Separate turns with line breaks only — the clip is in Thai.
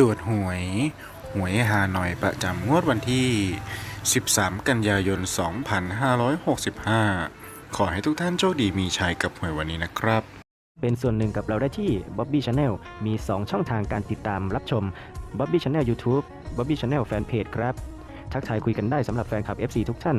ตรวจหวย หวยฮานอยประจำงวดวันที่ 13 กันยายน 2565 ขอให้ทุกท่านโชคดีมีชัยกับหวยวันนี้นะครับ
เป็นส่วนหนึ่งกับเราได้ที่ Bobby Channel มี 2 ช่องทางการติดตามรับชม Bobby Channel YouTube Bobby Channel Fanpage ครับ ทักทายคุยกันได้สำหรับแฟนคลับ FC ทุกท่าน